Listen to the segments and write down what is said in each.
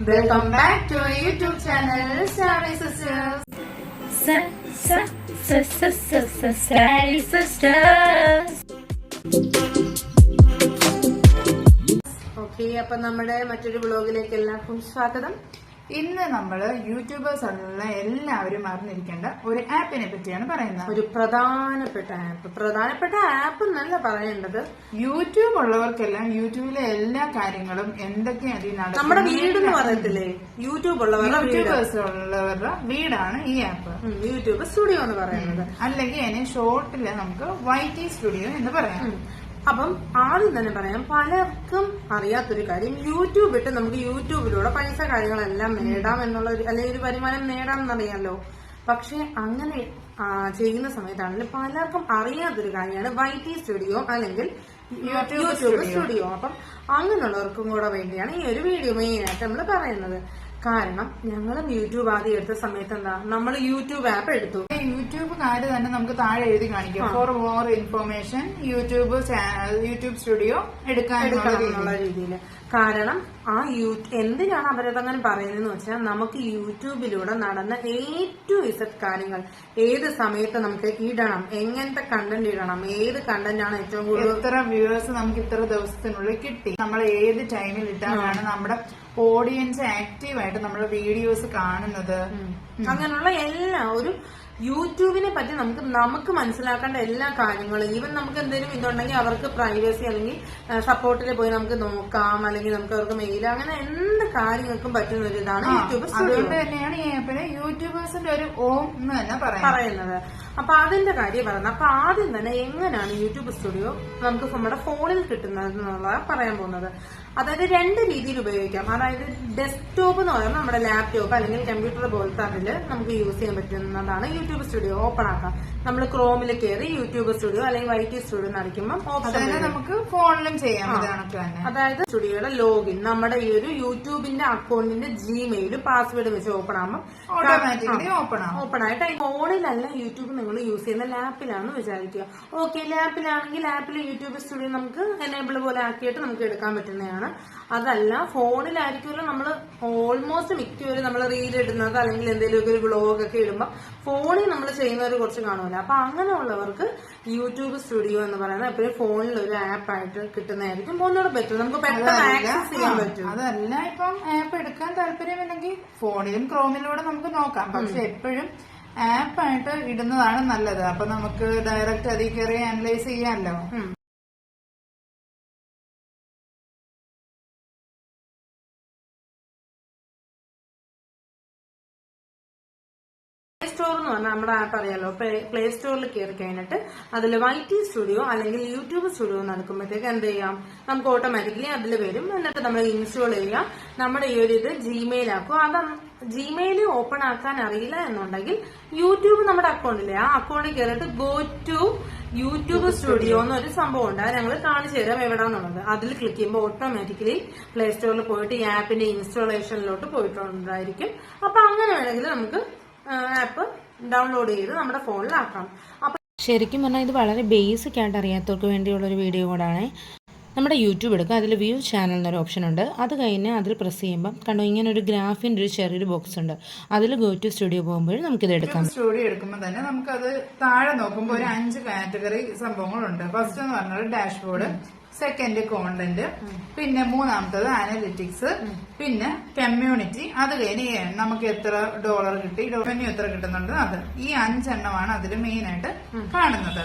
Welcome back to our YouTube channel, Starry Sisters. Sally Sisters. Okay അപ്പൊ നമ്മുടെ മറ്റൊരു വ്ളോഗിലേക്ക് എല്ലാവർക്കും സ്വാഗതം ഇന്ന് നമ്മൾ യൂട്യൂബേഴ്സ് ഉള്ള എല്ലാവരും അറിഞ്ഞിരിക്കേണ്ട ഒരു ആപ്പിനെ പറ്റിയാണ് പറയുന്നത്. ഒരു പ്രധാനപ്പെട്ട ആപ്പ്. പ്രധാനപ്പെട്ട ആപ്പ് എന്നല്ല പറയേണ്ടത്. യൂട്യൂബ് ഉള്ളവർക്കെല്ലാം യൂട്യൂബിലെ എല്ലാ കാര്യങ്ങളും എന്തൊക്കെയാണ് നടക്കുന്നത് നമ്മുടെ നടക്കുന്നത് വീട് എന്ന് പറയത്തില്ലേ? യൂട്യൂബ് ഉള്ളവരുടെ യൂട്യൂബേഴ്സ് ഉള്ളവരുടെ വീടാണ് ഈ ആപ്പ്. യൂട്യൂബ് സ്റ്റുഡിയോ എന്ന് പറയുന്നത്. അല്ലെങ്കിൽ അതിന് ഷോർട്ടിൽ നമുക്ക് വൈ ടി സ്റ്റുഡിയോ എന്ന് പറയാം. അപ്പം ആദ്യം തന്നെ പറയാം പലർക്കും അറിയാത്തൊരു കാര്യം യൂട്യൂബ് ഇട്ട് നമുക്ക് യൂട്യൂബിലൂടെ പൈസ കാര്യങ്ങളെല്ലാം നേടാം എന്നുള്ള ഒരു അല്ലെങ്കിൽ ഒരു വരുമാനം നേടാം എന്നറിയാമല്ലോ പക്ഷെ അങ്ങനെ ചെയ്യുന്ന സമയത്താണെങ്കിൽ പലർക്കും അറിയാത്തൊരു കാര്യമാണ് വൈറ്റി സ്റ്റുഡിയോ അല്ലെങ്കിൽ യൂട്യൂബ് സ്റ്റുഡിയോ അപ്പം അങ്ങനെയുള്ളവർക്കും കൂടെ വേണ്ടിയാണ് ഈ ഒരു വീഡിയോ മെയിൻ ആയിട്ട് നമ്മൾ പറയുന്നത്. കാരണം ഞങ്ങളും യൂട്യൂബ് ആദ്യം എടുത്ത സമയത്ത് എന്താ നമ്മൾ യൂട്യൂബ് ആപ്പ് എടുത്തു. യൂട്യൂബ് യൂട്യൂബുകാര് തന്നെ നമുക്ക് താഴെ എഴുതി കാണിക്കാം. For more information YouTube YouTube studio എടുക്കണം എന്നുള്ള രീതിയിൽ. കാരണം ആ യൂ എന്തിനാണ് അവരതങ്ങനെ പറയുന്നതെന്ന് വെച്ചാൽ നമുക്ക് യൂട്യൂബിലൂടെ നടന്ന ഏറ്റവും ഇസറ്റ് കാര്യങ്ങൾ ഏത് സമയത്ത് നമുക്ക് ഇടണം എങ്ങനത്തെ കണ്ടന്റ് ഇടണം ഏത് കണ്ടന്റ് ആണ് ഏറ്റവും കൂടുതൽ ഇത്ര വ്യൂവേഴ്സ് നമുക്ക് ഇത്ര ദിവസത്തിനുള്ളിൽ കിട്ടി. നമ്മൾ ഏത് ടൈമിൽ ഇട്ടാലാണ് നമ്മുടെ ഓഡിയൻസ് ആക്റ്റീവായിട്ട് നമ്മൾ വീഡിയോസ് കാണുന്നത്. അങ്ങനെയുള്ള എല്ലാ ഒരു യൂട്യൂബിനെ പറ്റി നമുക്ക് നമുക്ക് മനസ്സിലാക്കേണ്ട എല്ലാ കാര്യങ്ങളും ഈവൻ നമുക്ക് എന്തെങ്കിലും ഇതുണ്ടെങ്കിൽ അവർക്ക് പ്രൈവസി അല്ലെങ്കിൽ സപ്പോർട്ടിൽ പോയി നമുക്ക് നോക്കാം അല്ലെങ്കിൽ നമുക്ക് അവർക്ക് മെയിൽ അങ്ങനെ എന്ത് കാര്യങ്ങൾക്കും പറ്റുന്ന ഒരു ഇതാണ് യൂട്യൂബ് അതുകൊണ്ട് തന്നെയാണ് യൂട്യൂബേഴ്സിന്റെ ഒരു ഓം എന്ന് തന്നെ പറയാം പറയുന്നത്. അപ്പൊ അതിന്റെ കാര്യം പറയുന്നത്. അപ്പൊ ആദ്യം തന്നെ എങ്ങനെയാണ് യൂട്യൂബ് സ്റ്റുഡിയോ നമുക്ക് നമ്മുടെ ഫോണിൽ കിട്ടുന്നത് എന്നുള്ളതാണ് പറയാൻ പോകുന്നത്. അതായത് രണ്ട് രീതിയിൽ ഉപയോഗിക്കാം. അതായത് ഡെസ്ക്ടോപ്പ് എന്ന് പറയുമ്പോൾ നമ്മുടെ ലാപ്ടോപ്പ് അല്ലെങ്കിൽ കമ്പ്യൂട്ടർ പോലത്തെ അതിൽ നമുക്ക് യൂസ് ചെയ്യാൻ പറ്റുന്നതാണ് യൂട്യൂബ് സ്റ്റുഡിയോ ഓപ്പൺ ആക്കാം. നമ്മൾ ക്രോമിൽ കയറി യൂട്യൂബ് സ്റ്റുഡിയോ അല്ലെങ്കിൽ വൈ ടി സ്റ്റുഡിയോ നടക്കുമ്പോൾ ഓപ്ഷൻ നമുക്ക് ഫോണിലും ചെയ്യാം. അതായത് സ്റ്റുഡിയോയുടെ ലോഗിൻ നമ്മുടെ ഈ ഒരു യൂട്യൂബിന്റെ അക്കൗണ്ടിന്റെ ജിമെയിൽ പാസ്വേഡ് വെച്ച് ഓപ്പൺ ആകുമ്പോൾ ഓട്ടോമാറ്റിക്കലി ഓപ്പൺ ആവും. ഓപ്പൺ ആയിട്ട് ഫോണിലല്ല യൂട്യൂബ് നിങ്ങൾ യൂസ് ചെയ്യുന്ന ലാപ്പിലാണെന്ന് വിചാരിക്കുക. ഓക്കെ ലാപ്പിലാണെങ്കിൽ ലാപ്പിൽ യൂട്യൂബ് സ്റ്റുഡിയോ നമുക്ക് എനേബിൾ പോലെ ആക്കിയിട്ട് നമുക്ക് എടുക്കാൻ പറ്റുന്നതാണ്. അതല്ല ഫോണിലായിരിക്കുമല്ലോ നമ്മൾ ഓൾമോസ്റ്റ് മിക്കവരും നമ്മൾ റീൽ ഇടുന്നത് അല്ലെങ്കിൽ എന്തെങ്കിലുമൊക്കെ ഒരു വ്ളോഗ് ഒക്കെ ഇടുമ്പോൾ ഫോണിൽ നമ്മൾ ചെയ്യുന്നവർ കുറച്ച് കാണുമല്ലോ. അപ്പൊ അങ്ങനെയുള്ളവർക്ക് യൂട്യൂബ് സ്റ്റുഡിയോ എന്ന് പറയുന്നത് എപ്പോഴും ഫോണിൽ ഒരു ആപ്പായിട്ട് കിട്ടുന്നതായിരിക്കും. ഒന്നുകൂടെ പറ്റും. നമുക്ക് പെട്ടെന്ന് ആക്സസ് ചെയ്യാൻ പറ്റും. അതല്ല ഇപ്പം ആപ്പ് എടുക്കാൻ താല്പര്യമില്ലെങ്കിൽ ഫോണിലും ക്രോമിലൂടെ നമുക്ക് നോക്കാം. പക്ഷെ എപ്പോഴും ആപ്പായിട്ട് ഇടുന്നതാണ് നല്ലത്. അപ്പൊ നമുക്ക് ഡയറക്റ്റ് അതിൽ കയറി അനലൈസ് ചെയ്യാമല്ലോ സ്റ്റോർ എന്ന് പറഞ്ഞാൽ നമ്മുടെ ആപ്പ് അറിയാലോ. പ്ലേ സ്റ്റോറിൽ കയറി കഴിഞ്ഞിട്ട് അതിൽ വൈറ്റി സ്റ്റുഡിയോ അല്ലെങ്കിൽ യൂട്യൂബ് സ്റ്റുഡിയോ നടക്കുമ്പോഴത്തേക്ക് എന്ത് ചെയ്യാം? നമുക്ക് ഓട്ടോമാറ്റിക്കലി അതിൽ വരും. എന്നിട്ട് നമ്മൾ ഇൻസ്റ്റോൾ ചെയ്യാം. നമ്മുടെ ഈ ഒരു ഇത് ജിമെയിൽ ആക്കും. അത് ജിമെയിൽ ഓപ്പൺ ആക്കാൻ അറിയില്ല എന്നുണ്ടെങ്കിൽ യൂട്യൂബ് നമ്മുടെ അക്കൗണ്ടില്ലേ ആ അക്കൗണ്ടിൽ കയറിയിട്ട് ഗോ ടു യൂട്യൂബ് സ്റ്റുഡിയോ എന്നൊരു സംഭവം ഉണ്ട്. അത് ഞങ്ങൾ കാണിച്ചു തരാം എവിടാന്നുള്ളത്. അതിൽ ക്ലിക്ക് ചെയ്യുമ്പോൾ ഓട്ടോമാറ്റിക്കലി പ്ലേ സ്റ്റോറിൽ പോയിട്ട് ഈ ആപ്പിന്റെ ഇൻസ്റ്റാളേഷനിലോട്ട് പോയിട്ടുണ്ടായിരിക്കും. അപ്പൊ അങ്ങനെ വേണമെങ്കിൽ നമുക്ക് ആപ്പ് ഡൗൺലോഡ് ചെയ്ത് നമ്മുടെ ഫോണിലാക്കാം. അപ്പം ശരിക്കും പറഞ്ഞാൽ ഇത് വളരെ ബേസിക് ആയിട്ട് അറിയാത്തവർക്ക് വേണ്ടിയുള്ള ഒരു വീഡിയോ കൂടാണ്. നമ്മുടെ യൂട്യൂബ് എടുക്കുക അതിൽ വ്യൂ ചാനൽ എന്നൊരു ഓപ്ഷൻ ഉണ്ട്. അത് കഴിഞ്ഞ് അതിൽ പ്രസ് ചെയ്യുമ്പോൾ കണ്ടോ ഇങ്ങനെ ഒരു ഗ്രാഫിന്റെ ഒരു ചെറിയൊരു ബോക്സ് ഉണ്ട്. അതിൽ ഗോ ടു സ്റ്റുഡിയോ പോകുമ്പോൾ നമുക്കിത് എടുക്കാം. സ്റ്റുഡിയോ എടുക്കുമ്പോൾ തന്നെ നമുക്കത് താഴെ നോക്കുമ്പോൾ ഒരു അഞ്ച് കാറ്റഗറി സംഭവങ്ങളുണ്ട്. ഫസ്റ്റ് എന്ന് പറഞ്ഞാൽ ഡാഷ്ബോർഡ് സെക്കൻഡ് കോണ്ടന്റ് പിന്നെ മൂന്നാമത്തത് അനലിറ്റിക്സ് പിന്നെ കമ്മ്യൂണിറ്റി അത് കഴിഞ്ഞ് നമുക്ക് എത്ര ഡോളർ കിട്ടി? റവന്യൂ എത്ര കിട്ടുന്നുണ്ട്? അത്. ഈ അഞ്ചെണ്ണമാണ് അതിൽ മെയിൻ ആയിട്ട് കാണുന്നത്.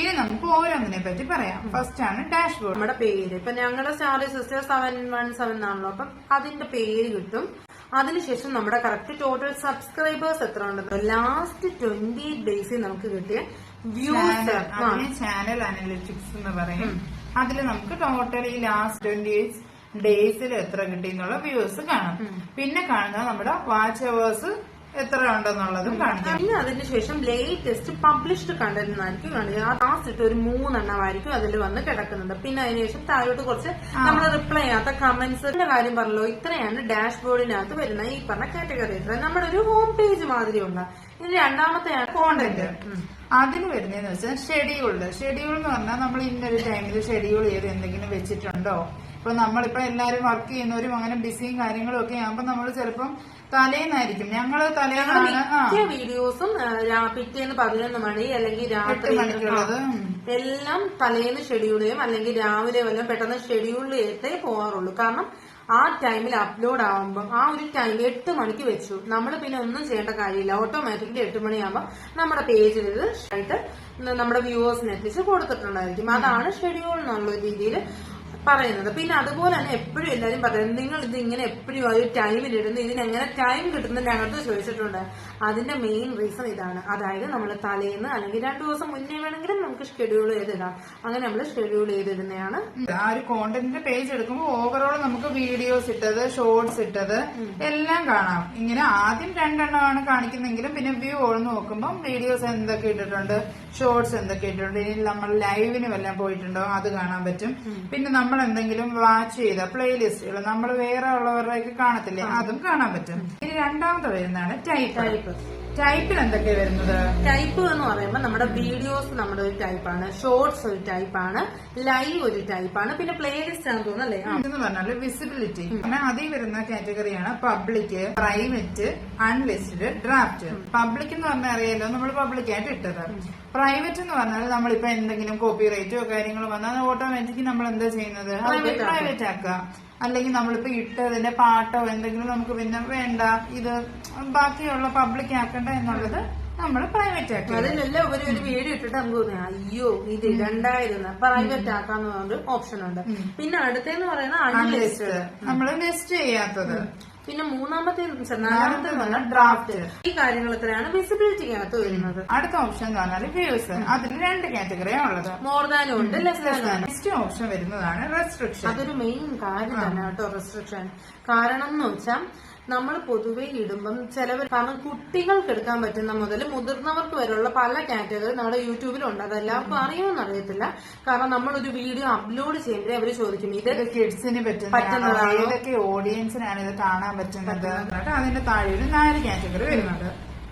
ഇനി നമുക്ക് ഓരോന്നിനെ പറ്റി പറയാം. ഫസ്റ്റ് ആണ് ഡാഷ്ബോർഡ് നമ്മുടെ പേര്. ഇപ്പൊ ഞങ്ങളുടെ Starry Sister seven one seven ആണല്ലോ. അപ്പം അതിന്റെ പേര് കിട്ടും. അതിനുശേഷം നമ്മുടെ കറക്റ്റ് ടോട്ടൽ സബ്സ്ക്രൈബേഴ്സ് എത്ര ഉണ്ട് ലാസ്റ്റ് ട്വന്റി ഡേയ്സിൽ നമുക്ക് കിട്ടിയ വ്യൂസ് ചാനൽ അനലിറ്റിക്സ് എന്ന് പറയും. അതിൽ നമുക്ക് ടോട്ടൽ ഈ ലാസ്റ്റ് ട്വന്റി ഡേയ്സിൽ എത്ര കിട്ടി എന്നുള്ള വ്യൂസ് കാണാം പിന്നെ കാണുന്നത് നമ്മുടെ വാച്ച് അവേഴ്സ് എത്ര ഉണ്ടെന്നുള്ളതും കാണിക്കാം പിന്നെ അതിനുശേഷം ലേറ്റസ്റ്റ് പബ്ലിഷ്ഡ് കണ്ടന്റ് ആയിരിക്കും കാണിക്കുക ആ ലാസ്റ്റ് ഒരു മൂന്നെണ്ണമായിരിക്കും അതിൽ വന്ന് കിടക്കുന്നുണ്ട് പിന്നെ അതിനുശേഷം താഴോട്ട് കുറച്ച് നമ്മൾ റിപ്ലൈ ചെയ്യാത്ത കമന്റ്സിന്റെ കാര്യം പറഞ്ഞല്ലോ ഇത്രയാണ് ഡാഷ് ബോർഡിനകത്ത് വരുന്ന ഈ പറഞ്ഞ കാറ്റഗറി നമ്മുടെ ഒരു ഹോം പേജ് മാതിരിയുള്ള. ഇനി രണ്ടാമത്തെയാണ് കോണ്ടന്റ് അതിന് വരുന്നതെന്ന് വെച്ചാൽ ഷെഡ്യൂൾഡ് ഷെഡ്യൂൾ എന്ന് പറഞ്ഞാൽ നമ്മൾ ഇന്നൊരു ടൈമിൽ ഷെഡ്യൂൾ ചെയ്ത് എന്തെങ്കിലും വെച്ചിട്ടുണ്ടോ? ഇപ്പൊ നമ്മളിപ്പോ എല്ലാരും വർക്ക് ചെയ്യുന്നവരും അങ്ങനെ ബിസിയും കാര്യങ്ങളും ഒക്കെ ആകുമ്പോൾ നമ്മൾ ചിലപ്പം തലേന്നായിരിക്കും. ഞങ്ങൾ തലേന്നാണ് വീഡിയോസും പിറ്റേന്ന് പതിനൊന്ന് മണി അല്ലെങ്കിൽ രാത്രി മണിക്കുള്ളത് എല്ലാം തലേന്ന് ഷെഡ്യൂൾ ചെയ്യും. അല്ലെങ്കിൽ രാവിലെ വല്ലതും പെട്ടെന്ന് ഷെഡ്യൂൾ ചെയ്തേ പോകാറുള്ളൂ കാരണം ആ ടൈമിൽ അപ്ലോഡ് ആവുമ്പോൾ ആ ഒരു ടൈം എട്ട് മണിക്ക് വെച്ചു. നമ്മൾ പിന്നെ ഒന്നും ചെയ്യേണ്ട കാര്യമില്ല. ഓട്ടോമാറ്റിക്കലി എട്ട് മണിയാകുമ്പോൾ നമ്മുടെ പേജിൽ ഇത് ആയിട്ട് നമ്മുടെ വ്യൂവേഴ്സിന് എത്തിച്ച് കൊടുത്തിട്ടുണ്ടായിരിക്കും. അതാണ് ഷെഡ്യൂൾ എന്നുള്ള രീതിയിൽ പറയുന്നത്. പിന്നെ അതുപോലെ തന്നെ എപ്പോഴും എല്ലാവരും പറയുന്നത് നിങ്ങൾ ഇത് ഇങ്ങനെ എപ്പോഴും ഒരു ടൈമിൽ ഇടുന്നു ഇതിനെങ്ങനെ ടൈം കിട്ടുന്നത് ഞങ്ങൾക്ക് ചോദിച്ചിട്ടുണ്ട്. അതിന്റെ മെയിൻ റീസൺ ഇതാണ്. അതായത് നമ്മൾ തലേന്ന് അല്ലെങ്കിൽ രണ്ടു ദിവസം മുന്നേ വേണമെങ്കിലും നമുക്ക് ഷെഡ്യൂൾ ചെയ്തിടാം. അങ്ങനെ നമ്മൾ ഷെഡ്യൂൾ ചെയ്തിടുന്നതാണ്. ആ ഒരു കോണ്ടന്റിന്റെ പേജ് എടുക്കുമ്പോൾ ഓവറോൾ നമുക്ക് വീഡിയോസ് ഇട്ടത് ഷോർട്സ് ഇട്ടത് എല്ലാം കാണാം. ഇങ്ങനെ ആദ്യം രണ്ടെണ്ണമാണ് കാണിക്കുന്നെങ്കിലും പിന്നെ വ്യൂ ഓൾന്ന് നോക്കുമ്പോൾ വീഡിയോസ് എന്തൊക്കെ ഇട്ടിട്ടുണ്ട് ഷോർട്സ് എന്തൊക്കെ ഇട്ടിട്ടുണ്ട് ഇനി നമ്മൾ ലൈവിന് വല്ലതും പോയിട്ടുണ്ടോ അത് കാണാൻ പറ്റും. പിന്നെ നമ്മൾ എന്തെങ്കിലും വാച്ച് ചെയ്ത പ്ലേലിസ്റ്റുകൾ നമ്മൾ വേറെ ഉള്ളവരുടെയൊക്കെ കാണത്തില്ലേ? അതും കാണാൻ പറ്റും. ഇനി രണ്ടാമത്തെ വരുന്നതാണ് ടൈപ്പ് ടൈപ്പ് ടൈപ്പിൽ എന്തൊക്കെ വരുന്നത്? ടൈപ്പ് എന്ന് പറയുമ്പോൾ നമ്മുടെ വീഡിയോസ് നമ്മുടെ ഒരു ടൈപ്പാണ് ഷോർട്സ് ഒരു ടൈപ്പാണ് ലൈവ് ഒരു ടൈപ്പാണ് പിന്നെ പ്ലേലിസ്റ്റ് ആണെന്ന് തോന്നുന്നു അല്ലേ? ആ. എന്ന് പറഞ്ഞാൽ വിസിബിലിറ്റി പിന്നെ അതിൽ വരുന്ന കാറ്റഗറിയാണ് public private unlisted draft public എന്ന് പറഞ്ഞാൽ അറിയാലോ നമ്മൾ പബ്ലിക് ആയിട്ട് ഇട്ടത്. പ്രൈവറ്റ് എന്ന് പറഞ്ഞാൽ നമ്മളിപ്പോ എന്തെങ്കിലും കോപ്പി റൈറ്റോ കാര്യങ്ങളോ വന്നാൽ ഓട്ടോമാറ്റിക് നമ്മൾ എന്താ ചെയ്യുന്നത്? അത് പ്രൈവറ്റ് ആക്കുക. അല്ലെങ്കിൽ നമ്മളിപ്പോ ഇട്ടതിന്റെ പാട്ടോ എന്തെങ്കിലും നമുക്ക് പിന്നെ വേണ്ട. ഇത് ബാക്കിയുള്ള പബ്ലിക് ആക്കണ്ട എന്നുള്ളത് നമ്മൾ പ്രൈവറ്റ് ആക്കുക. അതിനെല്ലാം ഒരു ഒരു വീഡിയോ ഇട്ടിട്ട് നമുക്ക് തോന്നിയാ അയ്യോ ഇത് ഇടണ്ടായിരുന്നു. പ്രൈവറ്റ് ആക്കാന്ന് പറഞ്ഞൊരു ഓപ്ഷൻ ഉണ്ട്. പിന്നെ അടുത്തെന്ന് പറയുന്നത് അൺലിസ്റ്റ് നമ്മൾ ലിസ്റ്റ് ചെയ്യാത്തത്. പിന്നെ മൂന്നാമത്തെ നാലാമത്തെ എന്ന് പറഞ്ഞാൽ ഡ്രാഫ്റ്റ് ഈ കാര്യങ്ങളൊക്കെയാണ് വിസിബിലിറ്റിക്കകത്ത് വരുന്നത്. അടുത്ത ഓപ്ഷൻ എന്ന് പറഞ്ഞാൽ വ്യൂസ് അതിൽ രണ്ട് കാറ്റഗറിയാണ് ഉള്ളത്. മോർ ദാനും ഉണ്ട് ലെസ് ദാനും നെക്സ്റ്റ് ഓപ്ഷൻ വരുന്നതാണ് റെസ്ട്രിക്ഷൻ അതൊരു മെയിൻ കാര്യം തന്നെ കേട്ടോ റെസ്ട്രിക്ഷൻ കാരണം എന്ന് വെച്ചാൽ നമ്മൾ പൊതുവെ ഇടുമ്പം ചിലവർ കാരണം കുട്ടികൾക്ക് എടുക്കാൻ പറ്റുന്ന മുതൽ മുതിർന്നവർക്ക് വരെയുള്ള പല കാറ്റഗറി നമ്മുടെ യൂട്യൂബിലുണ്ട്. അതെല്ലാവർക്കും അറിയുമെന്ന് അറിയത്തില്ല കാരണം നമ്മൾ ഒരു വീഡിയോ അപ്ലോഡ് ചെയ്യുമ്പോഴേ അവർ ചോദിക്കും ഇത് കിഡ്സിന് പറ്റുന്നതാണോ? ഏതൊക്കെ ഓഡിയൻസിനാണ് ഇത് കാണാൻ പറ്റുന്നത്? അതിന്റെ താഴെ ഒരു നാല് കാറ്റഗറി വരുന്നുണ്ട്.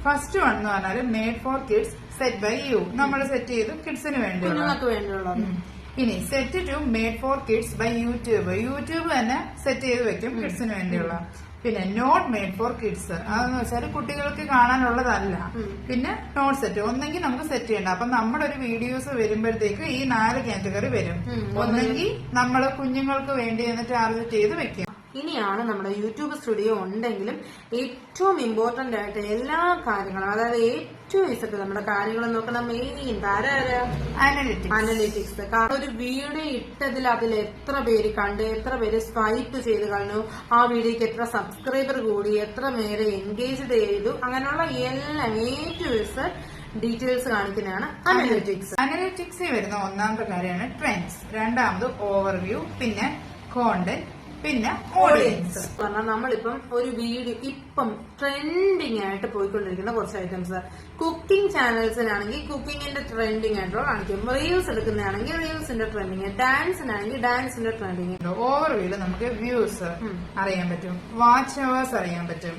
ഫസ്റ്റ് വൺ എന്ന് പറഞ്ഞാൽ made for kids set by you നമ്മൾ സെറ്റ് ചെയ്തു കിഡ്സിന് വേണ്ടിയുള്ളത് ഇനി set to made for kids by YouTube YouTube തന്നെ സെറ്റ് ചെയ്ത് വെക്കും കിഡ്സിന് വേണ്ടിയുള്ള. പിന്നെ നോട്ട് മെയ്ഡ് ഫോർ കിഡ്സ് അതെന്ന് വെച്ചാൽ കുട്ടികൾക്ക് കാണാനുള്ളതല്ല. പിന്നെ നോട്ട് സെറ്റ് ഒന്നെങ്കിൽ നമുക്ക് സെറ്റ് ചെയ്യണ്ട. അപ്പൊ നമ്മുടെ ഒരു വീഡിയോസ് വരുമ്പോഴത്തേക്ക് ഈ നാല് കാറ്റഗറി വരും. ഒന്നെങ്കിൽ നമ്മൾ കുഞ്ഞുങ്ങൾക്ക് വേണ്ടി എന്ന് ടാർഗറ്റ് ചെയ്ത് വെക്കും. ഇനിയാണ് നമ്മുടെ യൂട്യൂബ് സ്റ്റുഡിയോ ഉണ്ടെങ്കിലും ഏറ്റവും ഇമ്പോർട്ടന്റ് ആയിട്ട് എല്ലാ കാര്യങ്ങളും അതായത് ഏറ്റവും ഇസറ്റ് നമ്മുടെ കാര്യങ്ങൾ നോക്കുന്ന മെയിൻ അനലിറ്റിക്സ് അനലിറ്റിക്സ് കാരണം ഒരു വീഡിയോ ഇട്ടതിൽ അതിൽ എത്ര പേര് കണ്ട് എത്ര പേര് സ്വൈപ്പ് ചെയ്ത് കളഞ്ഞു ആ വീഡിയോക്ക് എത്ര സബ്സ്ക്രൈബർ കൂടി എത്ര പേരെ എൻഗേജ് ചെയ്തു അങ്ങനെയുള്ള എല്ലാം ഏറ്റവും ഡീറ്റെയിൽസ് കാണിക്കുന്നതാണ് അനലിറ്റിക്സ് അനലിറ്റിക്സിൽ വരുന്ന ഒന്നാമത്തെ കാര്യമാണ് ട്രെൻഡ്സ് രണ്ടാമത് ഓവർവ്യൂ പിന്നെ കോണ്ടന്റ് പിന്നെ ഓഡിയൻസ് പറഞ്ഞാൽ നമ്മളിപ്പം ഒരു വീഡിയോ ഇപ്പം ട്രെൻഡിങ് ആയിട്ട് പോയിക്കൊണ്ടിരിക്കുന്ന കുറച്ച് ഐറ്റംസ് കുക്കിംഗ് ചാനൽസിനാണെങ്കിൽ കുക്കിങ്ങിന്റെ ട്രെൻഡിങ് ആയിട്ടുള്ള കാണിക്കും. റീൽസ് എടുക്കുന്നതാണെങ്കിൽ റീൽസിന്റെ ട്രെൻഡിങ് ഡാൻസിനാണെങ്കിൽ ഡാൻസിന്റെ ട്രെൻഡിങ് ഓവർവ്യൂൽ നമുക്ക് വ്യൂസ് അറിയാൻ പറ്റും. വാച്ച് അവേഴ്സ് അറിയാൻ പറ്റും.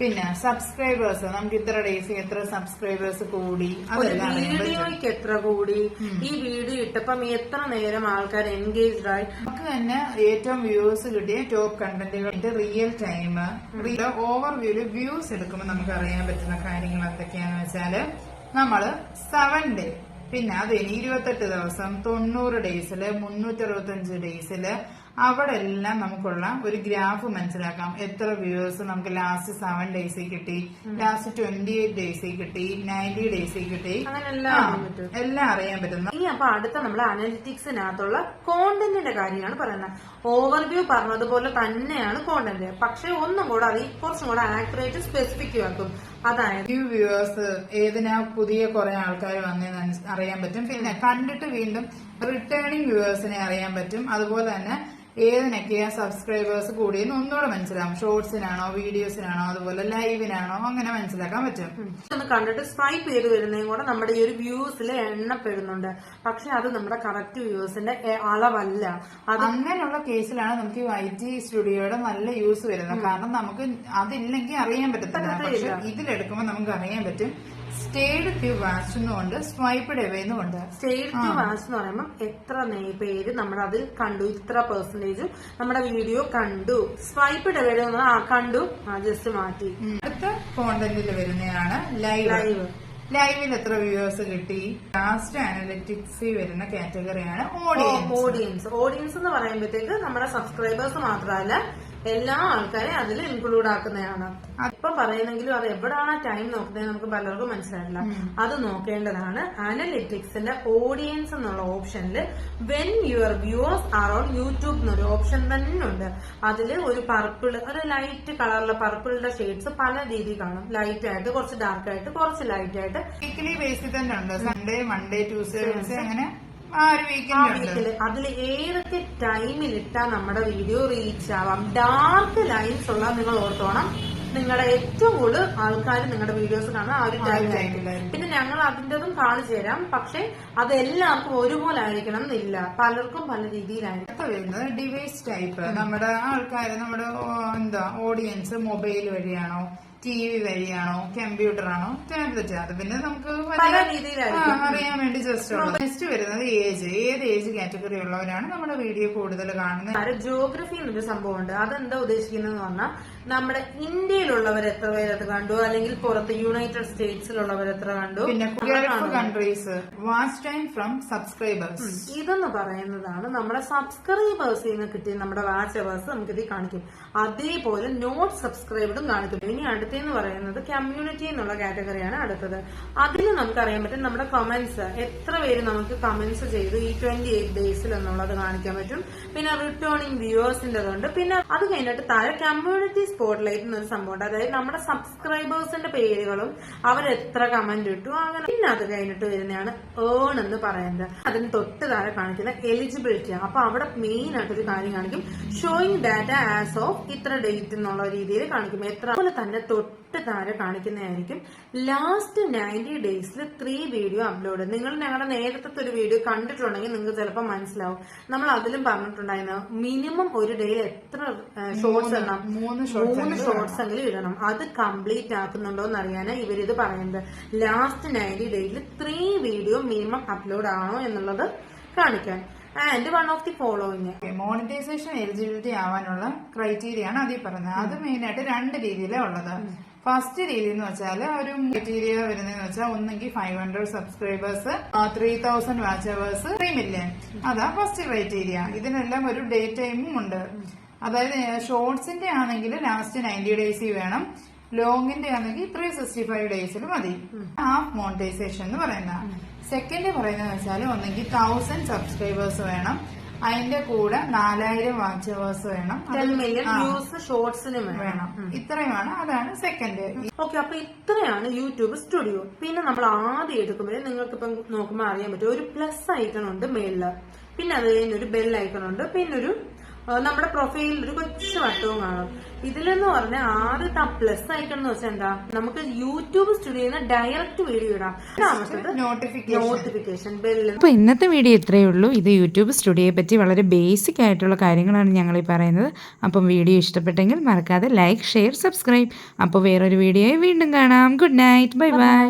പിന്നെ സബ്സ്ക്രൈബേഴ്സ് നമുക്ക് ഇത്ര ഡേയ്സ് എത്ര സബ്സ്ക്രൈബേഴ്സ് കൂടി? വീഡിയോയ്ക്ക് എത്ര കൂടി? ഈ വീഡിയോ ഇട്ടപ്പം എത്ര നേരം ആൾക്കാർ എൻഗേജ്ഡ് ആയി? നമുക്ക് തന്നെ ഏറ്റവും വ്യൂസ് കിട്ടിയ ടോപ്പ് കണ്ടന്റുകളുടെ റിയൽ ടൈം ഓവർവ്യൂൽ വ്യൂസ് എടുക്കുമ്പോൾ നമുക്ക് അറിയാൻ പറ്റുന്ന കാര്യങ്ങൾ എന്തൊക്കെയാന്ന് വെച്ചാൽ നമ്മൾ സെവൻ ഡേ പിന്നെ അത് ഇനി ഇരുപത്തെട്ട് ദിവസം തൊണ്ണൂറ് ഡേയ്സിൽ മുന്നൂറ്റി അറുപത്തഞ്ച് ഡേയ്സിൽ അവിടെ എല്ലാം നമുക്കുള്ള ഒരു ഗ്രാഫ് മനസ്സിലാക്കാം. എത്ര വ്യൂവേഴ്സ് നമുക്ക് ലാസ്റ്റ് സെവൻ ഡേയ്സിൽ കിട്ടി. ലാസ്റ്റ് ട്വന്റി എയ്റ്റ് ഡേയ്സിൽ കിട്ടി. നയന്റി ഡേയ്സിൽ കിട്ടി. അങ്ങനെ എല്ലാം അറിയാൻ പറ്റും. പറ്റുന്ന. ഇനി അപ്പൊ അടുത്ത നമ്മൾ അനലിറ്റിക്സിനകത്തുള്ള കോണ്ടന്റിന്റെ കാര്യമാണ് പറയുന്നത്. ഓവർവ്യൂ പറഞ്ഞതുപോലെ തന്നെയാണ് കോണ്ടന്റ് പക്ഷെ ഒന്നും കൂടെ അത് കുറച്ചും കൂടെ ആക്യുറേറ്റ് സ്പെസിഫിക് ആക്കും. അതായത് ന്യൂ വ്യൂവേഴ്സ് ഏതിനാ പുതിയ കുറെ ആൾക്കാർ വന്നതെന്ന് അറിയാൻ പറ്റും. പിന്നെ കണ്ടിട്ട് വീണ്ടും റിട്ടേണിംഗ് വ്യൂവേഴ്സിനെ അറിയാൻ പറ്റും. അതുപോലെ തന്നെ ഏതിനൊക്കെയാ സബ്സ്ക്രൈബേഴ്സ് കൂടിയെന്ന് ഒന്നുകൂടെ മനസ്സിലാവും. ഷോർട്സിനാണോ വീഡിയോസിനാണോ അതുപോലെ ലൈവിനാണോ അങ്ങനെ മനസ്സിലാക്കാൻ പറ്റും. ഒന്ന് കണ്ടിട്ട് സ്വൈപ്പ് ചെയ്ത് വരുന്നതും കൂടെ നമ്മുടെ ഈ ഒരു വ്യൂസിൽ എണ്ണപ്പെടുന്നുണ്ട് പക്ഷെ അത് നമ്മുടെ കറക്റ്റ് വ്യൂസിന്റെ അളവല്ല. അത് അങ്ങനെയുള്ള കേസിലാണ് നമുക്ക് ഈ ടി സ്റ്റുഡിയോയുടെ നല്ല യൂസ് വരുന്നത്. കാരണം നമുക്ക് അതില്ലെങ്കിൽ അറിയാൻ പറ്റത്തില്ല. പക്ഷെ ഇതിലെടുക്കുമ്പോൾ നമുക്ക് അറിയാൻ പറ്റും. സ്റ്റേഡ് ടു വാച്ച് എന്നുണ്ട് സ്വൈപ്പ് എവേ എന്നുണ്ട് സ്റ്റേറ്റ് ടു വാച്ച് എന്ന് പറയുമ്പോൾ എത്ര നേ- പേര് നമ്മുടെ അതിൽ കണ്ടു ഇത്ര പെർസെന്റേജ് നമ്മുടെ വീഡിയോ കണ്ടു. സ്വൈപ്പ് എന്ന് ആ കണ്ടു. ആ ജസ്റ്റ് മാറ്റി. അടുത്ത കോണ്ടന്റിൽ വരുന്നതാണ് ലൈവ് ലൈവ് ലൈവിൽ എത്ര വ്യൂവേഴ്സ് കിട്ടി? ലാസ്റ്റ് അനലിറ്റിക്സിൽ വരുന്ന കാറ്റഗറിയാണ് ഓഡിയൻസ് ഓഡിയൻസ് ഓഡിയൻസ് എന്ന് പറയുമ്പോഴത്തേക്ക് നമ്മുടെ സബ്സ്ക്രൈബേഴ്സ് മാത്രമല്ല എല്ലാ ആൾക്കാരെയും അതിൽ ഇൻക്ലൂഡ് ആക്കുന്നതാണ്. ഇപ്പൊ പറയുന്നെങ്കിലും അത് എവിടാണ് ടൈം നോക്കുന്നത് നമുക്ക് പലർക്കും മനസ്സിലായില്ല അത് നോക്കേണ്ടതാണ്. അനലിറ്റിക്സിന്റെ ഓഡിയൻസ് എന്നുള്ള ഓപ്ഷനിൽ when your viewers are on YouTube എന്നൊരു ഓപ്ഷൻ തന്നെ ഉണ്ട്. അതിൽ ഒരു പർപ്പിൾ ഒരു ലൈറ്റ് കളറിലെ പർപ്പിളിന്റെ ഷെയ്ഡ്സ് പല രീതി കാണും. ലൈറ്റ് ആയിട്ട് കുറച്ച് ഡാർക്ക് ആയിട്ട് കുറച്ച് ലൈറ്റ് ആയിട്ട്. വീക്കിലി ബേസിൽ തന്നെ ഉണ്ട്. സൺഡേ മൺഡേ ട്യൂസ്ഡേ അങ്ങനെ ആ വീക്കിൽ അതിൽ ഏതൊക്കെ ടൈമിൽ ഇട്ടാ നമ്മുടെ വീഡിയോ റീച്ച് ആവാം ഡാർക്ക് ലൈൻസ് ഉള്ള നിങ്ങൾ ഓർത്തോണം. നിങ്ങളുടെ ഏറ്റവും കൂടുതൽ ആൾക്കാർ നിങ്ങളുടെ വീഡിയോസ് കാണാൻ ആ ഒരു ടൈമിലായിരിക്കും. ടൈമിലായിരിക്കും. പിന്നെ ഞങ്ങൾ അതിന്റെതും കാണിച്ചു തരാം. പക്ഷെ അത് എല്ലാവർക്കും ഒരുപോലെ ആയിരിക്കണം എന്നില്ല. പലർക്കും പല രീതിയിലായിരിക്കും. വരുന്നത് ഡിവൈസ് ടൈപ്പ്. നമ്മുടെ ആൾക്കാർ നമ്മുടെ എന്താ ഓഡിയൻസ് മൊബൈൽ വഴിയാണോ? ടി വി വഴിയാണോ കമ്പ്യൂട്ടർ ആണോ ടാബ്ലറ്റ് അത് പിന്നെ നമുക്ക്. അറിയാൻ വേണ്ടി ജസ്റ്റ് ഉള്ളത് നെക്സ്റ്റ് വരുന്നത് ഏജ് ഏത് ഏജ് കാറ്റഗറി ഉള്ളവരാണ് നമ്മുടെ വീഡിയോ കൂടുതൽ കാണുന്നത്? ജോഗ്രഫി എന്നൊരു സംഭവമുണ്ട്. അതെന്താ ഉദ്ദേശിക്കുന്നതെന്ന് പറഞ്ഞാൽ നമ്മുടെ ഇന്ത്യയിലുള്ളവർ എത്ര പേരത് കണ്ടു? അല്ലെങ്കിൽ പുറത്ത് യുണൈറ്റഡ് സ്റ്റേറ്റ്സിലുള്ളവർ എത്ര കണ്ടു? പിന്നെ countries watch time from subscribers ഇതെന്ന് പറയുന്നതാണ് നമ്മുടെ സബ്സ്ക്രൈബേഴ്സിൽ നിന്ന് കിട്ടിയ നമ്മുടെ വാച്ച് അവേഴ്സ് നമുക്കിത് കാണിക്കും. അതേപോലെ നോട്ട് സബ്സ്ക്രൈബും കാണിക്കും ഇനി അടുത്തെന്ന് പറയുന്നത് കമ്മ്യൂണിറ്റി എന്നുള്ള കാറ്റഗറിയാണ് അടുത്തത്. അതിൽ നമുക്ക് അറിയാൻ പറ്റും നമ്മുടെ കമന്റ്സ് എത്ര പേര് നമുക്ക് കമന്റ്സ് ചെയ്തു ഈ ട്വന്റി എയ്റ്റ് ഡേയ്സിൽ എന്നുള്ളത് കാണിക്കാൻ പറ്റും. പിന്നെ റിട്ടേണിംഗ് വ്യൂവേഴ്സിന്റെതുണ്ട് പിന്നെ അത് കഴിഞ്ഞിട്ട് താഴെ കമ്മ്യൂണിറ്റി സ്പോട്ട് ലൈറ്റ് എന്നൊരു സംഭവമുണ്ട്. അതായത് നമ്മുടെ സബ്സ്ക്രൈബേഴ്സിന്റെ പേരുകളും അവരെത്ര കമന്റ് ഇട്ടു. അങ്ങനെ പിന്നെ അത് കഴിഞ്ഞിട്ട് വരുന്നതാണ് ഏൺ എന്ന് പറയുന്നത്. അതിന് തൊട്ട് താഴെ കാണിക്കുന്ന എലിജിബിലിറ്റി അപ്പൊ അവിടെ മെയിൻ ആയിട്ടൊരു കാര്യം കാണിക്കും. ഷോയിങ് ഡാറ്റ ആസ് ഓഫ് ഇത്ര ഡേറ്റ് എന്നുള്ള രീതിയിൽ കാണിക്കും. എത്ര അതുപോലെ തന്നെ തൊട്ട് താഴെ കാണിക്കുന്നതായിരിക്കും. ലാസ്റ്റ് നയന്റി ഡേയ്സിൽ ത്രീ വീഡിയോ അപ്ലോഡ് നിങ്ങൾ ഞങ്ങളുടെ നേരത്തെ ഒരു വീഡിയോ കണ്ടിട്ടുണ്ടെങ്കിൽ നിങ്ങൾക്ക് ചിലപ്പോൾ മനസ്സിലാവും. നമ്മൾ അതിലും പറഞ്ഞിട്ടുണ്ടായിരുന്നു മിനിമം ഒരു ഡേയിൽ എത്ര ഷോർട്സ് ഇടണം? മൂന്ന് ഷോർട്സ് എങ്കിലും ഇടണം. അത് കംപ്ലീറ്റ് ആക്കുന്നുണ്ടോ എന്ന് അറിയാനാണ് ഇവരിത് പറയുന്നത്. ലാസ്റ്റ് നയന്റി ഡേയിൽ ത്രീ വീഡിയോ മിനിമം അപ്ലോഡ് ആണോ എന്നുള്ളത് കാണിക്കാൻ. And one of the following monetisation eligibility ആവാനുള്ള ക്രൈറ്റീരിയ ആണ് അതിൽ പറഞ്ഞത് അത് മെയിൻ ആയിട്ട് രണ്ട് രീതിയിലാണ് ഉള്ളത്. ഫസ്റ്റ് രീതി എന്ന് വെച്ചാൽ ഒരു ക്രൈറ്റീരിയ വരുന്നതെന്ന് വെച്ചാൽ ഒന്നെങ്കിൽ five hundred subscribers three thousand watch hours three million അതാ ഫസ്റ്റ് ക്രൈറ്റീരിയ ഇതിനെല്ലാം ഒരു ഡേ ടൈമും ഉണ്ട്. അതായത് ഷോർട്സിന്റെ ആണെങ്കിൽ ലാസ്റ്റ് നയന്റി ഡേയ്സിൽ വേണം. ലോങ്ങിന്റെ ആണെങ്കിൽ ത്രീ സിക്സ്റ്റി ഫൈവ് ഡേയ്സിൽ മതി. ഹാഫ് മോണിറ്റൈസേഷൻ എന്ന് പറയുന്ന. സെക്കൻഡ് പറയുന്നത് വെച്ചാൽ ഒന്നെങ്കിൽ തൗസൻഡ് സബ്സ്ക്രൈബേഴ്സ് വേണം. അതിന്റെ കൂടെ നാലായിരം വാച്ച് അവേഴ്സ് വേണം വ്യൂസ് ഷോർട്സിന് വേണം. ഇത്രയുമാണ്. അതാണ് സെക്കൻഡ് ഓക്കെ അപ്പൊ ഇത്രയാണ് യൂട്യൂബ് സ്റ്റുഡിയോ പിന്നെ നമ്മൾ ആദ്യം എടുക്കുമ്പോൾ നിങ്ങൾക്ക് ഇപ്പം നോക്കുമ്പോൾ അറിയാൻ പറ്റും. ഒരു പ്ലസ് ഐക്കൺ ഉണ്ട് മേളിൽ. പിന്നെ അത് കഴിഞ്ഞൊരു ബെൽ ഐക്കൺ ഉണ്ട്. പിന്നെ ഒരു നമ്മുടെ പ്രൊഫൈലിൽ ഒരു കൊച്ചു വട്ടവും കാണും. ഇതിലെന്ന് പറഞ്ഞാൽ ആദ്യത്തെ പ്ലസ് ഐക്കൺ എന്ന് വെച്ചാൽ എന്താ? നമുക്ക് യൂട്യൂബ് സ്റ്റുഡിയോ നിന്ന് ഡയറക്റ്റ് വീഡിയോ ഇടാം. നോട്ടിഫിക്കേഷൻ നോട്ടിഫിക്കേഷൻ ബെല്ല് അപ്പോൾ ഇന്നത്തെ വീഡിയോ ഇത്രയേ ഉള്ളൂ. ഇത് യൂട്യൂബ് സ്റ്റുഡിയോയെ പറ്റി വളരെ ബേസിക് ആയിട്ടുള്ള കാര്യങ്ങളാണ് ഞങ്ങൾ ഈ പറയുന്നത്. അപ്പം വീഡിയോ ഇഷ്ടപ്പെട്ടെങ്കിൽ മറക്കാതെ ലൈക്ക് ഷെയർ സബ്സ്ക്രൈബ് അപ്പോൾ വേറൊരു വീഡിയോയെ വീണ്ടും കാണാം. Good night bye bye